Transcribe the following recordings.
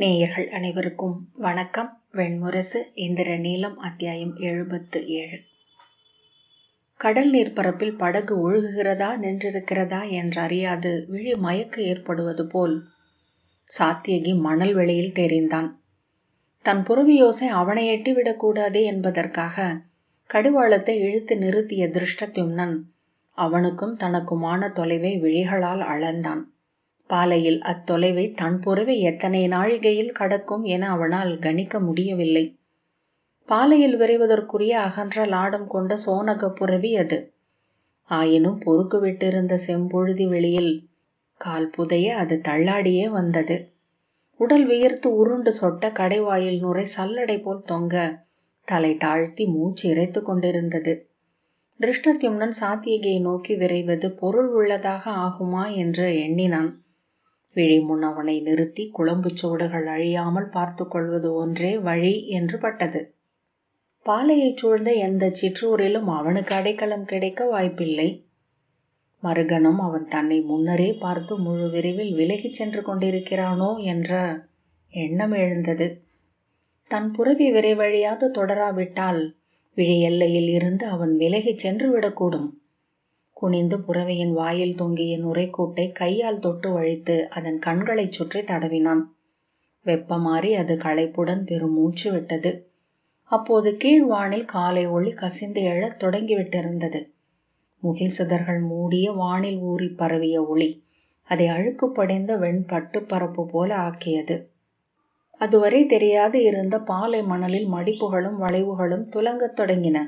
நேயர்கள் அனைவருக்கும் வணக்கம். வெண்முரசு இந்திர நீலம் அத்தியாயம் எழுபத்து ஏழு. கடல் நீர்ப்பரப்பில் படகு ஒழுகுகிறதா நின்றிருக்கிறதா என்றறியாது விழி மயக்க ஏற்படுவது போல் சாத்தியகி மணல் வெளியில் தெரிந்தான். தன் புறவியோசை அவனை எட்டிவிடக்கூடாது என்பதற்காக கடிவாளத்தை இழுத்து நிறுத்திய திருஷ்டத்யும்னன் அவனுக்கும் தனக்குமான தொலைவை விழிகளால் அளந்தான். பாலையில் அத்தொலைவை தன் புறவை எத்தனை நாழிகையில் கடக்கும் என அவனால் கணிக்க முடியவில்லை. பாலையில் விரைவதற்குரிய அகன்ற லாடம் கொண்ட சோனக புறவி அது. ஆயினும் பொறுக்கு விட்டிருந்த செம்பொழுதி வெளியில் கால் புதைய அது தள்ளாடியே வந்தது. உடல் வியர்த்து உருண்டு சொட்ட கடைவாயில் நுரை சல்லடை போல் தொங்க தலை தாழ்த்தி மூச்சு இறைத்து கொண்டிருந்தது. திருஷ்டத்யும்னன் சாத்தியகையை நோக்கி விரைவது பொருள் உள்ளதாக ஆகுமா என்று எண்ணினான். விழி முன் அவனை நிறுத்தி குழம்புச் சோடுகள் அழியாமல் பார்த்து கொள்வது ஒன்றே வழி என்று பட்டது பாலையைச் சூழ்ந்த எந்த சிற்றூரிலும் அவனுக்கு அடைக்கலம் கிடைக்க வாய்ப்பில்லை. மறுகணம் அவன் தன்னை முன்னரே பார்த்து முழு விரைவில் விலகிச் சென்று கொண்டிருக்கிறானோ என்ற எண்ணம் எழுந்தது. தன் புறவி விரைவழியாது தொடராவிட்டால் விழி எல்லையில் இருந்து அவன் விலகிச் சென்று விடக்கூடும். குனிந்து புறவையின் வாயில் தொங்கிய நுரைக்கூட்டை கையால் தொட்டு வழித்து அதன் கண்களைச் சுற்றி தடவினான். வெப்பமாறி அது களைப்புடன் பெரும் மூச்சு விட்டது. அப்போது கீழ்வானில் காலை ஒளி கசிந்து எழத் தொடங்கிவிட்டிருந்தது. முகில் சிதர்கள் மூடிய வானில் ஊறி பரவிய ஒளி அதை அழுக்கு படைந்த வெண்பட்டு பரப்பு போல ஆக்கியது. அதுவரை தெரியாது இருந்த பாலை மணலில் மடிப்புகளும் வளைவுகளும் துலங்கத் தொடங்கின.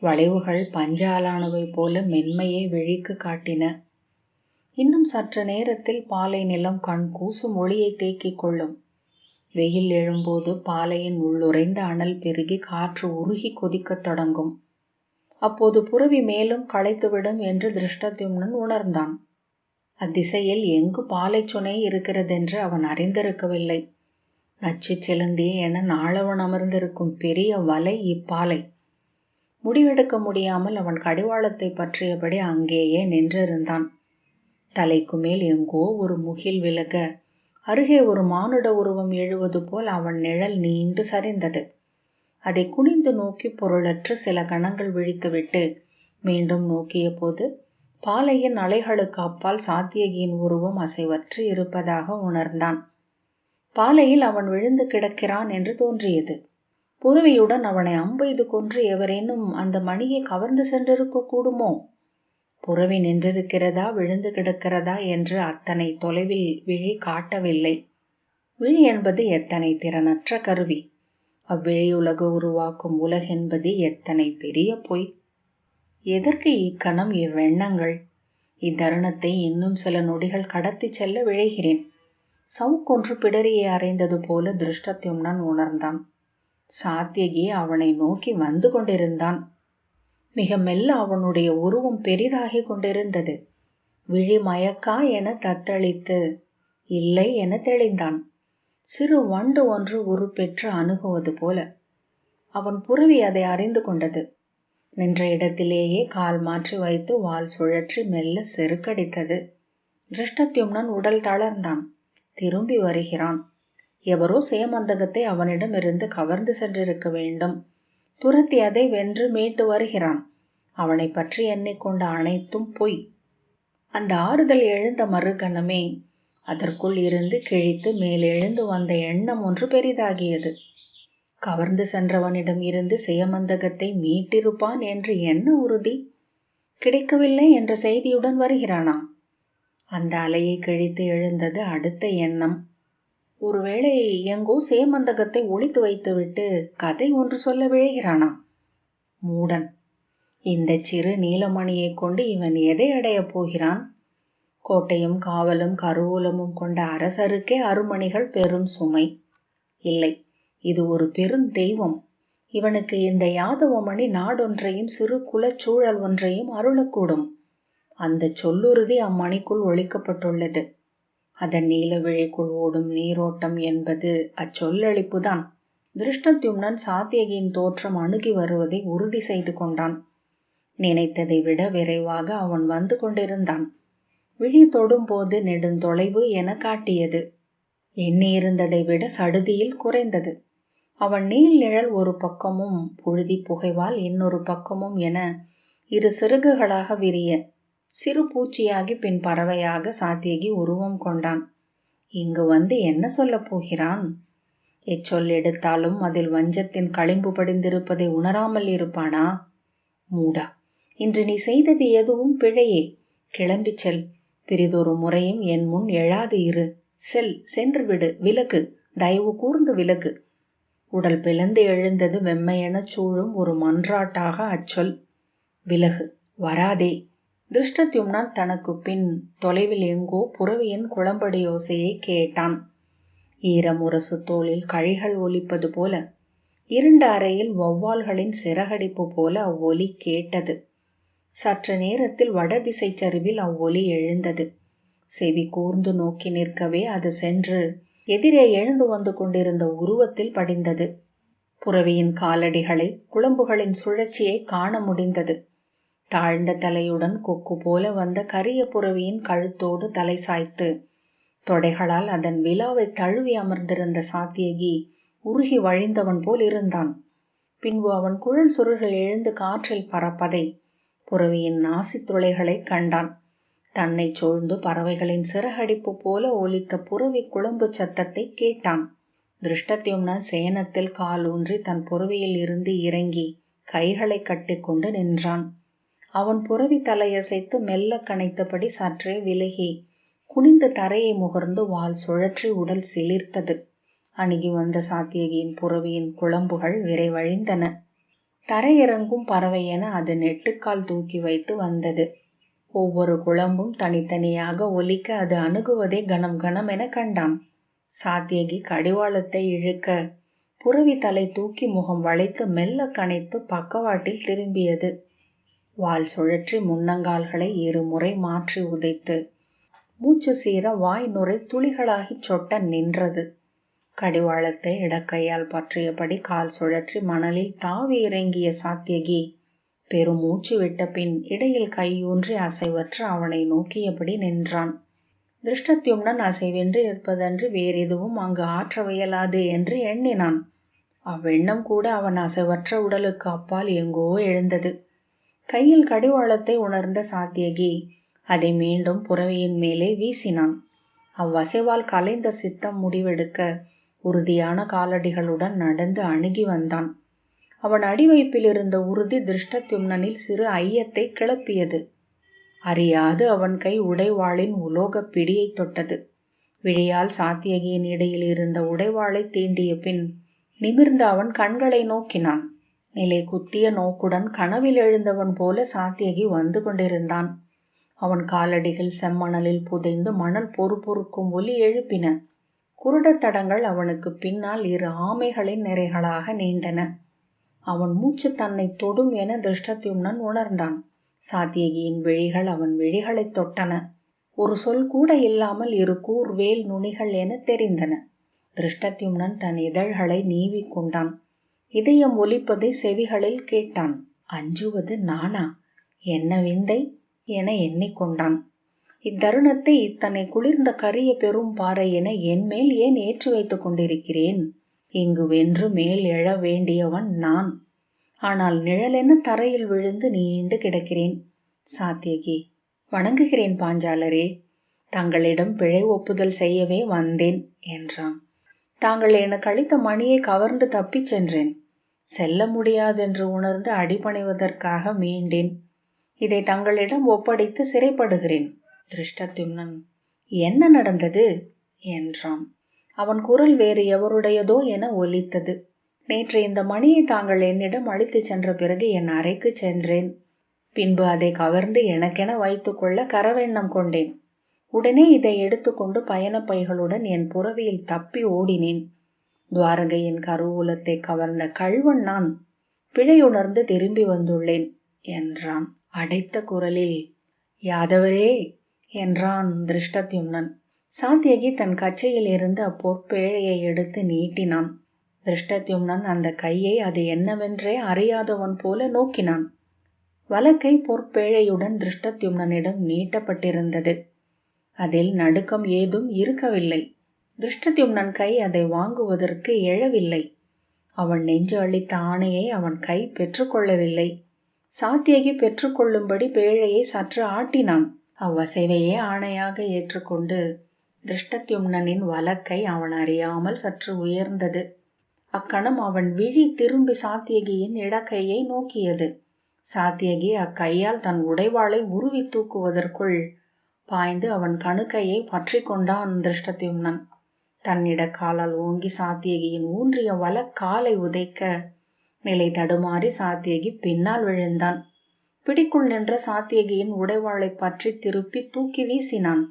வளைவுகள் பஞ்சாலானவை போல மென்மையை விழிக்கு காட்டின. இன்னும் சற்று நேரத்தில் பாலை நிலம் கண் கூசும் ஒளியை தேக்கிக் கொள்ளும். வெயில் எழும்போது பாலையின் உள்ளுரைந்த அனல் பெருகி காற்று உருகி கொதிக்கத் தொடங்கும். அப்போது புறவி மேலும் களைத்துவிடும் என்று திருஷ்டத்யும்னன் உணர்ந்தான். அத்திசையில் எங்கு பாலை சுனை இருக்கிறதென்று அவன் அறிந்திருக்கவில்லை. நச்சு சிலந்தி என நாளவன் அமர்ந்திருக்கும் பெரிய வலை இப்பாலை. முடிவெடுக்க முடியாமல் அவன் கடிவாளத்தை பற்றியபடி அங்கேயே நின்றிருந்தான். தலைக்கு மேல் எங்கோ ஒரு முகில் விலக அருகே ஒரு மானுட உருவம் எழுவது போல் அவன் நிழல் நீண்டு சரிந்தது. அதை குனிந்து நோக்கி பொருளற்று சில கணங்கள் விழித்துவிட்டு மீண்டும் நோக்கிய போது பாலையின் அலைகளுக்கு அப்பால் சாத்தியகியின் உருவம் அசைவற்று இருப்பதாக உணர்ந்தான். பாலையில் அவன் விழுந்து கிடக்கிறான் என்று தோன்றியது. குருவியுடன் அவனை அம்பெய்து கொன்று எவரேனும் அந்த மணியை கவர்ந்து சென்றிருக்க கூடுமோ? புறவி நின்றிருக்கிறதா? விழுந்து கிடக்கிறதா? என்று அத்தனை தொலைவில் விழி காட்டவில்லை. விழி என்பது எத்தனை திறனற்ற கருவி? அவ்விழியுலகு உருவாக்கும் உலகென்பது எத்தனை பெரிய பொய்? எதற்கு இக்கணம் இவ்வெண்ணங்கள்? இத்தருணத்தை இன்னும் சில நொடிகள் கடத்தி செல்ல விழைகிறேன். சவுக்கொன்று பிடரியை அறைந்தது போல திருஷ்டத்யும்னன் உணர்ந்தான். சாத்தியகி அவனை நோக்கி வந்து கொண்டிருந்தான். மிக மெல்ல அவனுடைய உருவம் பெரிதாகிக் கொண்டிருந்தது. விழி மயக்கா என தத்தளித்து இல்லை என தெளிந்தான். சிறு வண்டு ஒன்று உருப்பெற்று அணுகுவது போல. அவன் புருவி அதை அறிந்து கொண்டது. நின்ற இடத்திலேயே கால் மாற்றி வைத்து வால் சுழற்றி மெல்ல செருக்கடித்தது. திருஷ்டத்யும்னன் உடல் தளர்ந்தான். திரும்பி வருகிறான். எவரோ சேமந்தகத்தை அவனிடமிருந்து கவர்ந்து சென்றிருக்க வேண்டும். துரத்தி அதை வென்று மீட்டு வருகிறான். அவனை பற்றி எண்ணிக்கொண்ட அனைத்தும் பொய். அந்த ஆறுதல் எழுந்த மறுகணமே அதற்குள் இருந்து கிழித்து மேலெழுந்து வந்த எண்ணம் ஒன்று பெரிதாகியது. கவர்ந்து சென்றவனிடம் இருந்து சேமந்தகத்தை மீட்டிருப்பான் என்று என்ன உறுதி? கிடைக்கவில்லை என்ற செய்தியுடன் வருகிறானா? அந்த அலையை கிழித்து எழுந்தது அடுத்த எண்ணம். ஒருவேளை எங்கோ சேமந்தகத்தை ஒழித்து வைத்துவிட்டு கதை ஒன்று சொல்ல விழைகிறானா? மூடன். இந்த சிறு நீலமணியை கொண்டு இவன் எதை அடையப் போகிறான்? கோட்டையும் காவலும் கருவூலமும் கொண்ட அரசருக்கே அருமணிகள் பெரும் சுமை. இல்லை இது ஒரு பெரும் தெய்வம். இவனுக்கு இந்த யாதவமணி நாடொன்றையும் சிறு குலச்சூழல் ஒன்றையும் அருளக்கூடும். அந்த சொல்லுறுதி அம்மணிக்குள் ஒழிக்கப்பட்டுள்ளது. அதன் நீலவிழிக்குள் ஓடும் நீரோட்டம் என்பது அச்சொல்லழிப்புதான். திருஷ்டத்யும்னன் சாத்தியகியின் தோற்றம் அணுகி வருவதை உறுதி செய்து கொண்டான். நினைத்ததை விட விரைவாக அவன் வந்து கொண்டிருந்தான். விழி தொடும்போது நெடுந்தொலைவு என காட்டியது. எண்ணியிருந்ததை விட சடுதியில் குறைந்தது. அவன் நீள் நிழல் ஒரு பக்கமும் புழுதி புகைவால் இன்னொரு பக்கமும் என இரு சிறகுகளாக விரிய சிறு பூச்சியாகி பின் பறவையாக சாத்தியகி உருவம் கொண்டான். இங்கு வந்து என்ன சொல்லப் போகிறான்? எச்சொல் எடுத்தாலும் அதில் வஞ்சத்தின் களிம்பு படிந்திருப்பதை உணராமல் இருப்பானா? மூடா இன்று நீ செய்தது எதுவும் பிழையே. கிளம்பி செல். பிரிதொரு முறையும் என் முன் எழாது இரு. செல் சென்று விடு. விலகு. தயவு கூர்ந்து விலகு. உடல் பிளந்து எழுந்தது வெம்மையெனச் சூழும் ஒரு மன்றாட்டாக அச்சொல் விலகு. வராதே. திருஷ்டத்யும்னான் தனக்கு பின் தொலைவில் எங்கோ புறவியின் குளம்படி யோசையை கேட்டான். ஈரமுரசு தோளில் கழிகள் ஒலிப்பது போல இருண்ட அறையில் வௌவால்களின் சிறகடிப்பு போல அவ்வொலி கேட்டது. சற்று நேரத்தில் வடதிசை சரிவில் அவ்வொலி எழுந்தது. செவி கூர்ந்து நோக்கி நிற்கவே அது சென்று எதிரே எழுந்து வந்து கொண்டிருந்த உருவத்தில் படிந்தது. புறவியின் காலடிகளை குழம்புகளின் சுழற்சியை காண முடிந்தது. தாழ்ந்த தலையுடன் கொக்கு போல வந்த கரிய புறவியின் கழுத்தோடு தலை சாய்த்து தொடைகளால் அதன் விழாவை தழுவி அமர்ந்திருந்த சாத்தியகி உருகி வழிந்தவன் போல் இருந்தான். பின்பு அவன் குழல் சுருள்கள் எழுந்து காற்றில் பறப்பதை புறவியின் நாசி துளைகளை கண்டான். தன்னை சூழ்ந்து பறவைகளின் சிறகடிப்பு போல ஒலித்த புறவி குழம்பு சத்தத்தை கேட்டான். திருஷ்டத்யும்னா சேனத்தில் கால் ஊன்றி தன் புறவியில் இருந்து இறங்கி கைகளை கட்டிக்கொண்டு நின்றான். அவன் புறவி தலையசைத்து மெல்ல கனைத்தபடி சற்றே விலகி குனிந்த தரையை முகர்ந்து வால் சுழற்றி உடல் சிலிர்த்தது. அணுகி வந்த சாத்தியகியின் புறவியின் குழம்புகள் விரைவழிந்தன. தரையிறங்கும் பறவை என அது நெட்டுக்கால் தூக்கி வைத்து வந்தது. ஒவ்வொரு குழம்பும் தனித்தனியாக ஒலிக்க அது அணுகுவதை கனம் கனம் என கண்டான். சாத்தியகி கடிவாளத்தை இழுக்க புறவி தலை தூக்கி முகம் வளைத்து மெல்ல கனைத்து பக்கவாட்டில் திரும்பியது. வால் சுழற்றி முன்னங்கால்களை இருமுறை மாற்றி உதைத்து. மூச்சு சீர வாய் நுரை துளிகளாகிச் சொட்ட நின்றது. கடிவாளத்தை இடக்கையால் பற்றியபடி கால் சுழற்றி மணலில் தாவி இறங்கிய சாத்தியகி பெருமூச்சு விட்ட பின் இடையில் கையூன்றி அசைவற்று அவனை நோக்கியபடி நின்றான். திருஷ்டத்யும்னன் அசைவென்று இருப்பதன்று வேறெதுவும் அங்கு ஆற்றவையலாது என்று எண்ணினான். அவ்வெண்ணம் கூட அவன் அசைவற்ற உடலுக்கு அப்பால் எங்கோ எழுந்தது. கையில் கடிவாளத்தை உணர்ந்த சாத்தியகி அதை மீண்டும் புறவையின் மேலே வீசினான். அவ்வசைவால் கலைந்த சித்தம் முடிவெடுக்க உறுதியான காலடிகளுடன் நடந்து அணுகி வந்தான். அவன் அடிவைப்பில் இருந்த உறுதி திருஷ்டத்யும்னனில் சிறு ஐயத்தை கிளப்பியது. அறியாது அவன் கை உடைவாளின் உலோகப் பிடியை தொட்டது. விழியால் சாத்தியகியின் இடையில் இருந்த உடைவாளை தீண்டிய பின் நிமிர்ந்த அவன் கண்களை நோக்கினான். நிலை குத்திய நோக்குடன் கனவில் எழுந்தவன் போல சாத்தியகி வந்து கொண்டிருந்தான். அவன் காலடிகள் செம்மணலில் புதைந்து மணல் பொறு பொறுக்கும் ஒலி எழுப்பின. குருடத் தடங்கள் அவனுக்கு பின்னால் இரு ஆமைகளின் நிறைகளாக நீண்டன. அவன் மூச்சு தன்னை தொடும் என திருஷ்டத்யும்னன் உணர்ந்தான். சாத்தியகியின் விழிகள் அவன் விழிகளைத் தொட்டன. ஒரு சொல் கூட இல்லாமல் இரு கூர் வேல் நுனிகள் என தெரிந்தன. திருஷ்டத்யும்னன் தன் இதழ்களை நீவிக் கொண்டான். இதயம் ஒலிப்பதை செவிகளில் கேட்டான். அஞ்சுவது நானா என்ன விந்தை? என எண்ணிக்கொண்டான் இத்தருணத்தை இத்தனை குளிர்ந்த கரிய பெரும் பாறை என என்மேல் ஏன் ஏற்றி வைத்துக் கொண்டிருக்கிறேன்? இங்கு வென்று மேல் எழ வேண்டியவன் நான். ஆனால் நிழலென தரையில் விழுந்து நீண்டு கிடக்கிறேன். சாத்தியகி வணங்குகிறேன் பாஞ்சாலரே. தங்களிடம் பிழை ஒப்புதல் செய்யவே வந்தேன் என்றான். தாங்கள் எனக்கு அளித்த மணியை கவர்ந்து தப்பிச் சென்றேன். செல்ல முடியாதென்று உணர்ந்து அடிபணிவதற்காக மீண்டேன். இதை தங்களிடம் ஒப்படைத்து சிறைப்படுகிறேன். திருஷ்டத்யும்னன் என்ன நடந்தது? என்றான். அவன் குரல் வேறு எவருடையதோ என ஒலித்தது. நேற்று இந்த மணியை தாங்கள் என்னிடம் அழித்துச் சென்ற பிறகு என் அறைக்கு சென்றேன். பின்பு அதை கவர்ந்து எனக்கென வைத்துக்கொள்ள கரவெண்ணம் கொண்டேன். உடனே இதை எடுத்துக்கொண்டு பயணப் பைகளுடன் என் புறவியில் தப்பி ஓடினேன். துவாரகையின் கருவூலத்தை கவர்ந்த கழ்வன் நான் பிழையுணர்ந்து திரும்பி வந்துள்ளேன் என்றான். அடைத்த குரலில் யாதவரே என்றான் திருஷ்டத்யும்னன். சாத்தியகி தன் கச்சையில் இருந்து அப்பொற்பேழையை எடுத்து நீட்டினான். திருஷ்டத்யும்னன் அந்த கையை அது என்னவென்றே அறியாதவன் போல நோக்கினான். வலக்கை பொற்பேழையுடன் திருஷ்டத்யும்னனிடம் நீட்டப்பட்டிருந்தது. அதில் நடுக்கம் ஏதும் இருக்கவில்லை. திருஷ்டத்யும்னன் கை அதை வாங்குவதற்கு எழவில்லை. அவன் நெஞ்சு அளித்த ஆணையை அவன் கை பெற்றுக்கொள்ளவில்லை. சாத்தியகி பெற்றுக்கொள்ளும்படி பேழையை சற்று ஆட்டினான். அவ்வசைவையே ஆணையாக ஏற்றுக்கொண்டு திருஷ்டத்யும்னனின் வலக்கை அவன் அறியாமல் சற்று உயர்ந்தது. அக்கணம் அவன் விழி திரும்பி சாத்தியகியின் இடக்கையை நோக்கியது. சாத்தியகி அக்கையால் தன் உடைவாளை உருவி தூக்குவதற்குள் பாய்ந்து அவன் கணுக்கையை பற்றி கொண்டான் திருஷ்டத்யும்னன். தன்னிட காலால் ஓங்கி சாத்தியகியின் ஊன்றிய வல காலை உதைக்க நிலை தடுமாறி சாத்தியகி பின்னால் விழுந்தான். பிடிக்குள் நின்ற சாத்தியகியின் உடைவாளை பற்றி திருப்பி தூக்கி வீசினான்.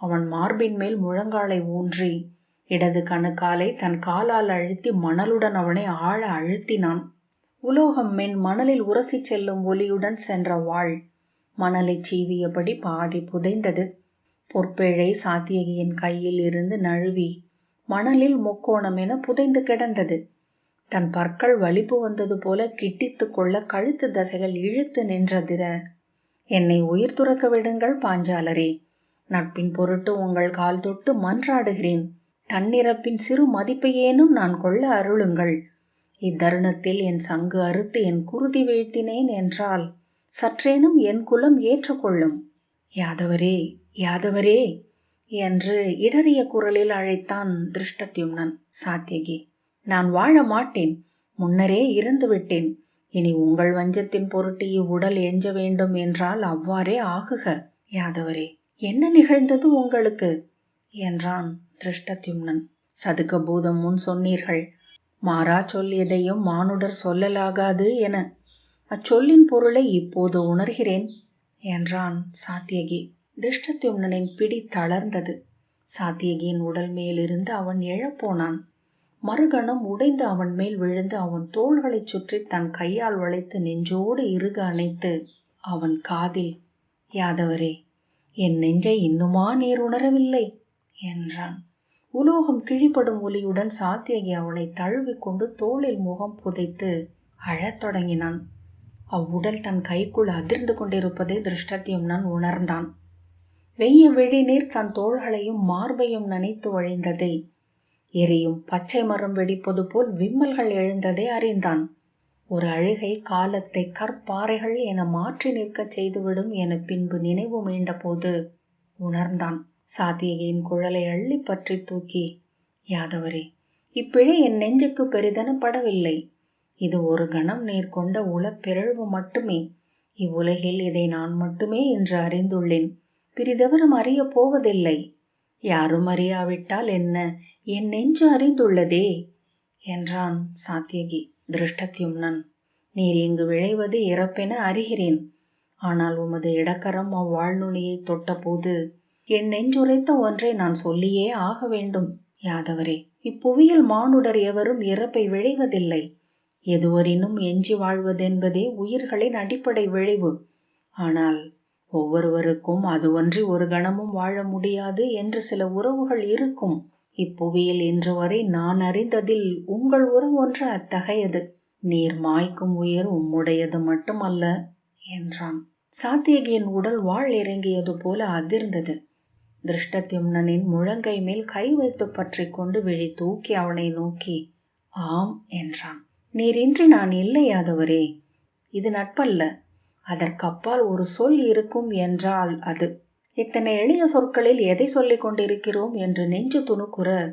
அவன் மார்பின் மேல் முழங்காலை ஊன்றி இடது கணுக்காலை தன் காலால் அழுத்தி மணலுடன் அவனை ஆழ அழுத்தினான். உலோகம் மென் மணலில் உரசி செல்லும் ஒலியுடன் சென்ற வாழ் மணலை சீவியபடி பாதி புதைந்தது. பொற்பேழை சாத்தியகியின் கையில் இருந்து நழுவி மணலில் முக்கோணம் என புதைந்து கிடந்தது. தன் பற்கள் வலிப்பு வந்தது போல கிட்டித்து கொள்ள கழுத்து தசைகள் இழுத்து நின்றதிர. என்னை உயிர் துறக்க விடுங்கள் பாஞ்சாலரே. நட்பின் பொருட்டு உங்கள் கால் தொட்டு மன்றாடுகிறேன். தன்னிறப்பின் சிறு மதிப்பையேனும் நான் கொள்ள அருளுங்கள். இத்தருணத்தில் என் சங்கு அறுத்து என் குருதி வீழ்த்தினேன் என்றால் சற்றேனும் என் குலம் ஏற்றுக்கொள்ளும். யாதவரே யாதவரே என்று இடறிய குரலில் அழைத்தான் திருஷ்டத்யும்னன் சாத்தியகி நான் வாழ மாட்டேன் முன்னரே இறந்து விட்டேன். இனி உங்கள் வஞ்சத்தின் பொருட்டு இவ்வுடல் எஞ்ச வேண்டும் என்றால் அவ்வாறே ஆகுக. யாதவரே என்ன நிகழ்ந்தது உங்களுக்கு? என்றான் திருஷ்டத்யும்னன். சதுக்க பூதம் முன் சொன்னீர்கள். மாறா சொல்லியதையும் மானுடர் சொல்லலாகாது என அச்சொல்லின் பொருளை இப்போது உணர்கிறேன் என்றான் சாத்தியகி. திருஷ்டத்யும்னனின் பிடி தளர்ந்தது. சாத்தியகியின் உடல் மேலிருந்து அவன் எழப்போனான். மறுகணம் உடைந்து அவன் மேல் விழுந்து அவன் தோள்களைச் சுற்றி தன் கையால் வளைத்து நெஞ்சோடு இறுக அணைத்து அவன் காதில் யாதவரே என் நெஞ்சை இன்னுமா நீர் உணரவில்லை? என்றான். உலோகம் கிழிப்படும் ஒலியுடன் சாத்தியகி அவனை தழுவிக்கொண்டு தோளில் முகம் புதைத்து அழத் தொடங்கினான். அவ்வுடல் தன் கைக்குள் அதிர்ந்து கொண்டிருப்பதை திருஷ்டத்தியும்னன் உணர்ந்தான். வெய்ய வெளிநீர் தன் தோள்களையும் மார்பையும் நனைத்து வழிந்ததை. எரியும் பச்சை மரம் வெடிப்பது போல் விம்மல்கள் எழுந்ததை அறிந்தான். ஒரு அழுகை காலத்தை கற்பாறைகள் என மாற்றி நிற்கச் செய்துவிடும் என பின்பு நினைவு மீண்டபோது உணர்ந்தான். சாத்தியகையின் குழலை அள்ளி பற்றி தூக்கி யாதவரே இப்பிழை என் நெஞ்சுக்கு பெரிதெனப்படவில்லை இது ஒரு கணம் நீர் கொண்ட உளப்பிறழ்வு மட்டுமே. இவ்வுலகில் இதை நான் மட்டுமே என்று அறிந்துள்ளேன். பிரிதவரும் அறியப் போவதில்லை. யாரும் அறியாவிட்டால் என்ன? என் நெஞ்சு அறிந்துள்ளதே! என்றான் சாத்தியகி திருஷ்டத்யும்னன். நீர் இங்கு விழைவது இறப்பென அறிகிறேன். ஆனால் உமது இடக்கரம் அவ்வாழ்நுனியை தொட்டபோது என் நெஞ்சுரைத்த ஒன்றை நான் சொல்லியே ஆக வேண்டும். யாதவரே இப்புவியில் மானுடர் எவரும் இறப்பை விழைவதில்லை எதுவரினும் எஞ்சி வாழ்வதென்பதே உயிர்களின் அடிப்படை விளைவு. ஆனால் ஒவ்வொருவருக்கும் அதுவன்றி ஒரு கணமும் வாழ முடியாது என்று சில உறவுகள் இருக்கும். இப்புவியில் இன்று வரை நான் அறிந்ததில் உங்கள் உறவு ஒன்று அத்தகையது. நீர் மாய்க்கும் உயிர் உம்முடையது மட்டுமல்ல என்றான். சாத்தியகியின் உடல் வாழ் இறங்கியது போல அதிர்ந்தது. திருஷ்டத்யும்னனின் முழங்கை மேல் கை வைத்து பற்றி கொண்டு விழி தூக்கி அவனை நோக்கி ஆம் என்றான். நீரின்றி நான் இல்லையாதவரே. இது நட்பல்ல. அதற்கப்பால் ஒரு சொல் இருக்கும் என்றால் அது. இத்தனை எளிய சொற்களில் எதை சொல்லிக் கொண்டிருக்கிறோம் என்று நெஞ்சு துணுக்குற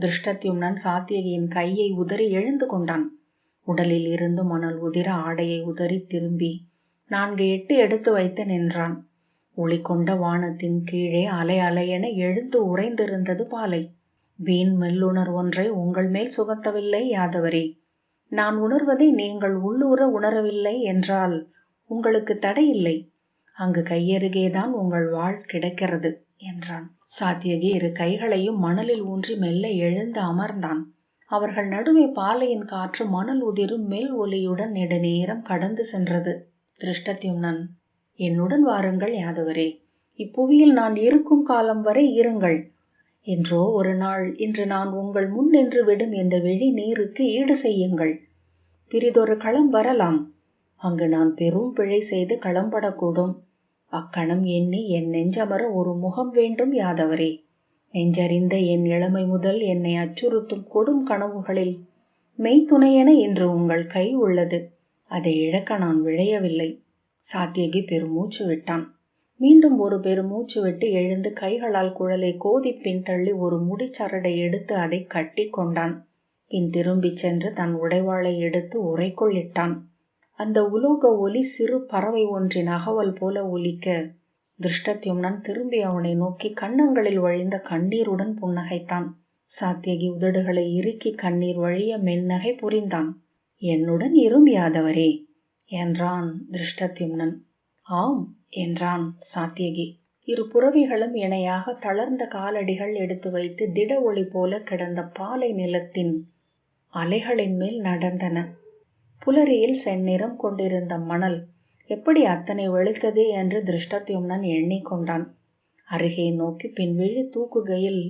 திருஷ்டத்யும்னன் சாத்தியகியின் கையை உதறி எழுந்து கொண்டான். உடலில் இருந்து மணல் உதிர ஆடையை உதறி திரும்பி நான்கு எட்டு எடுத்து வைத்து நின்றான். ஒளி கொண்ட வானத்தின் கீழே அலை அலையென எழுந்து உறைந்திருந்தது பாலை. வீண் மெல்லுணர் ஒன்றை உங்கள் மேல் சுகத்தவில்லை யாதவரே. நான் உணர்வதை நீங்கள் உள்ளூர உணரவில்லை என்றால் உங்களுக்கு தடையில்லை அங்கு கையருகேதான் உங்கள் வாழ் கிடக்கிறது என்றான். சாத்தியகி இரு கைகளையும் மணலில் ஊன்றி மெல்ல எழுந்து அமர்ந்தான். அவர்கள் நடுவே பாலையின் காற்று மணல் உதிரும் மெல் ஒலியுடன் நெடுநேரம் கடந்து சென்றது. திருஷ்டத்யும்னன் என்னுடன் வாருங்கள் யாதவரே. இப்புவியில் நான் இருக்கும் காலம் வரை இருங்கள். என்றோ ஒரு நாள் இன்று நான் உங்கள் முன் நின்று விடும் இந்த வெளி நீருக்கு ஈடு செய்யுங்கள். பிரிதொரு களம் வரலாம். அங்கு நான் பெரும் பிழை செய்து களம்படக்கூடும். அக்கணம் எண்ணி என் நெஞ்சமர ஒரு முகம் வேண்டும் யாதவரே. நெஞ்சறிந்த என் இளமை முதல் என்னை அச்சுறுத்தும் கொடும் கனவுகளில் மெய்த்துணையென இன்று உங்கள் கை உள்ளது. அதை இழக்க நான் விழையவில்லை. சாத்தியகி பெருமூச்சு விட்டான். மீண்டும் ஒரு பெருமூச்சு விட்டு எழுந்து கைகளால் குழலை கோதி பின் தள்ளி ஒரு முடிச்சரடை எடுத்து அதை கட்டி கொண்டான். பின் திரும்பிச் சென்று தன் உடைவாளை எடுத்து உரைக்குள் இட்டான். அந்த உலோக ஒலி சிறு பறவை ஒன்றின் அகவல் போல ஒலிக்க திருஷ்டத்யும்னன் திரும்பி அவனை நோக்கி கன்னங்களில் வழிந்த கண்ணீருடன் புன்னகைத்தான். சாத்தியகி உதடுகளை இறுக்கி கண்ணீர் வழிய மென்னகை புரிந்தான். என்னுடன் இரும் யாதவரே என்றான் திருஷ்டத்யும்னன். ஆம் என்றான் சாத்தியகி. இரு புறவிகளும் இணையாக தளர்ந்த காலடிகள் எடுத்து வைத்து திட ஒளி போல கிடந்த பாலை நிலத்தின் அலைகளின் மேல் நடந்தன. புலரியில் செந்நிறம் கொண்டிருந்த மணல் எப்படி அத்தனை வெளுத்தது என்று திருஷ்டத்யும்னன் எண்ணிக்கொண்டான் அருகே நோக்கி பின்விழி தூக்குகையில்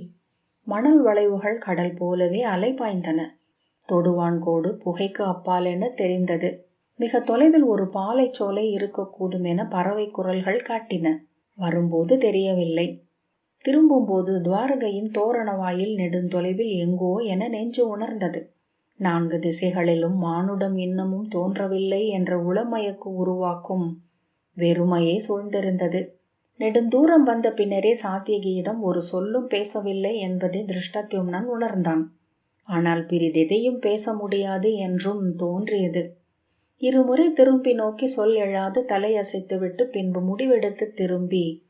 மணல் வளைவுகள் கடல் போலவே அலைபாய்ந்தன தொடுவான்கோடு புகைக்கு அப்பால் என தெரிந்தது. மிக தொலைவில் ஒரு பாலைச்சோலை இருக்கக்கூடும் என பறவை குரல்கள் காட்டின. வரும்போது தெரியவில்லை. திரும்பும்போது துவாரகையின் தோரண வாயில் நெடுந்தொலைவில் எங்கோ என நெஞ்சு உணர்ந்தது. நான்கு திசைகளிலும் மானுடம் இன்னமும் தோன்றவில்லை என்ற உளமயக்கு உருவாக்கும் வெறுமையே சூழ்ந்திருந்தது. நெடுந்தூரம் வந்த பின்னரே சாத்தியகியிடம் ஒரு சொல்லும் பேசவில்லை என்பதை திருஷ்டத்யும்னன் உணர்ந்தான். ஆனால் பிரிதெதையும் பேச முடியாது என்றும் தோன்றியது. இருமுறை திரும்பி நோக்கி சொல் எழாது தலையசைத்துவிட்டு பின்பு முடிவெடுத்து திரும்பி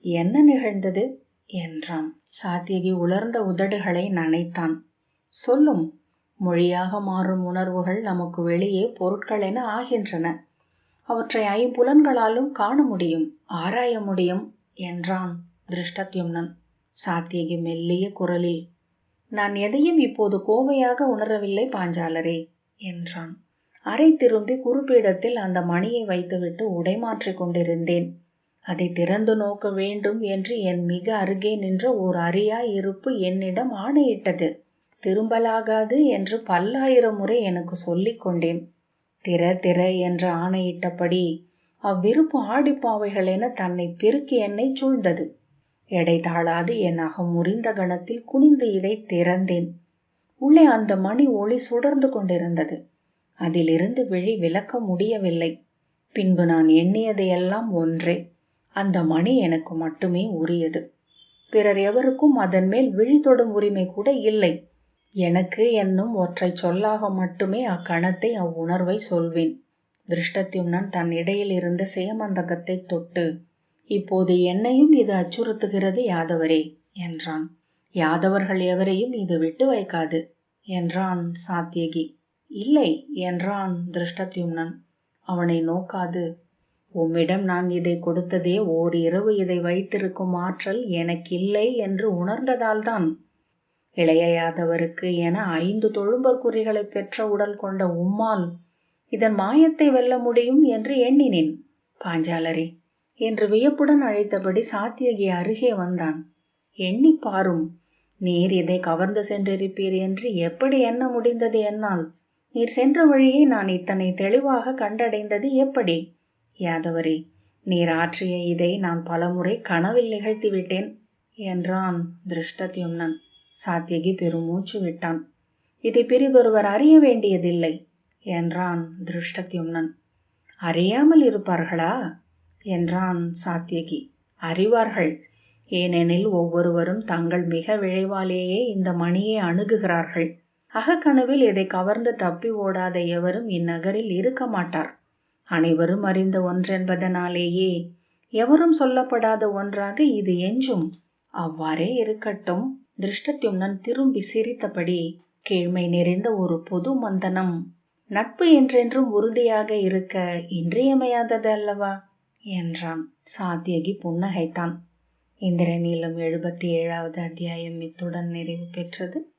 என்ன நிகழ்ந்தது? என்றான். சாத்தியகி உலர்ந்த உதடுகளை நனைத்தான். சொல்லும் மொழியாக மாறும் உணர்வுகள் நமக்கு வெளியே பொருட்கள் என ஆகின்றன. அவற்றை ஐம்புலன்களாலும் காண முடியும் ஆராய முடியும் என்றான் திருஷ்டத்யும்னன். சாத்தியகி மெல்லிய குரலில் நான் எதையும் இப்போது கோவையாக உணரவில்லை பாஞ்சாலரே என்றான். அறை திரும்பி குறிப்பிடத்தில் அந்த மணியை வைத்துவிட்டு உடைமாற்றி கொண்டிருந்தேன். அதை திறந்து நோக்க வேண்டும் என்று என் மிக அருகே நின்ற ஓர் அரியா இருப்பு என்னிடம் ஆணையிட்டது. திரும்பலாகாது என்று பல்லாயிரம் முறை எனக்கு சொல்லிக் கொண்டேன். திற திற என்று ஆணையிட்டபடி அவ்விருப்பு ஆடிப்பாவைகள் என தன்னை பெருக்கி என்னை சூழ்ந்தது. எடை தாழாது என் அகம் முறிந்த கணத்தில் குனிந்து இதை திறந்தேன். உள்ளே அந்த மணி ஒளி சுடர்ந்து கொண்டிருந்தது. அதிலிருந்து விழி விலக்க முடியவில்லை. பின்பு நான் எண்ணியதையெல்லாம் ஒன்றே. அந்த மணி எனக்கு மட்டுமே உரியது. பிறர் எவருக்கும் அதன் மேல் விழி தொடும் உரிமை கூட இல்லை. எனக்கு என்னும் ஒற்றை சொல்லாக மட்டுமே அக்கணத்தை அவ்வுணர்வை சொல்வேன். திருஷ்டத்யும்னன் தன் இடையில் இருந்த சேமந்தகத்தை தொட்டு இப்போது என்னையும் இது அச்சுறுத்துகிறது யாதவரே என்றான். யாதவர்கள் எவரையும் இது விட்டு வைக்காது என்றான் சாத்தியகி. இல்லை என்றான் திருஷ்டத்யும்னன். அவனை நோக்காது. உம்மிடம் நான் இதை கொடுத்ததே ஓர் இரவு இதை வைத்திருக்கும் ஆற்றல் எனக்கில்லை என்று உணர்ந்ததால்தான். இளைய யாதவருக்கு என ஐந்து தொழும்பர் குறிகளை பெற்ற உடல் கொண்ட உம்மால் இதன் மாயத்தை வெல்ல முடியும் என்று எண்ணினேன். பாஞ்சாலரி என்று வியப்புடன் அழைத்தபடி சாத்தியகி அருகே வந்தான். எண்ணி பாரும் நீர் இதை கவர்ந்து சென்றிருப்பீர் என்று எப்படி எண்ண முடிந்தது என்னால்? நீர் சென்ற வழியை நான் இத்தனை தெளிவாக கண்டடைந்தது எப்படி? யாதவரே நீர் ஆற்றிய இதை நான் பலமுறை கனவில் நிகழ்த்திவிட்டேன் என்றான் திருஷ்டத்யும்னன். சாத்தியகி பெருமூச்சு விட்டான். இதை பெரிதொருவர் அறிய வேண்டியதில்லை என்றான் திருஷ்டத்யும்னன். அறியாமல் இருப்பார்களா? என்றான் சாத்தியகி அறிவார்கள். ஏனெனில் ஒவ்வொருவரும் தங்கள் மிக விழைவாலேயே இந்த மணியை அணுகுகிறார்கள். அகக்கனவில் இதை கவர்ந்து தப்பி ஓடாத எவரும் இந்நகரில் இருக்க மாட்டார். அனைவரும் அறிந்த ஒன்றென்பதனாலேயே எவரும் சொல்லப்படாத ஒன்றாக இது எஞ்சும் அவ்வாறே இருக்கட்டும். திருஷ்டத்யும்னன் திரும்பி சிரித்தபடி கீழ்மை நிறைந்த ஒரு பொது மந்தனம் நட்பு என்றென்றும் உறுதியாக இருக்க இன்றியமையாதது அல்லவா? என்றான். சாத்தியகி புன்னகைத்தான். இந்திரநீலம் எழுபத்தி ஏழாவது அத்தியாயம் இத்துடன் நிறைவு பெற்றது.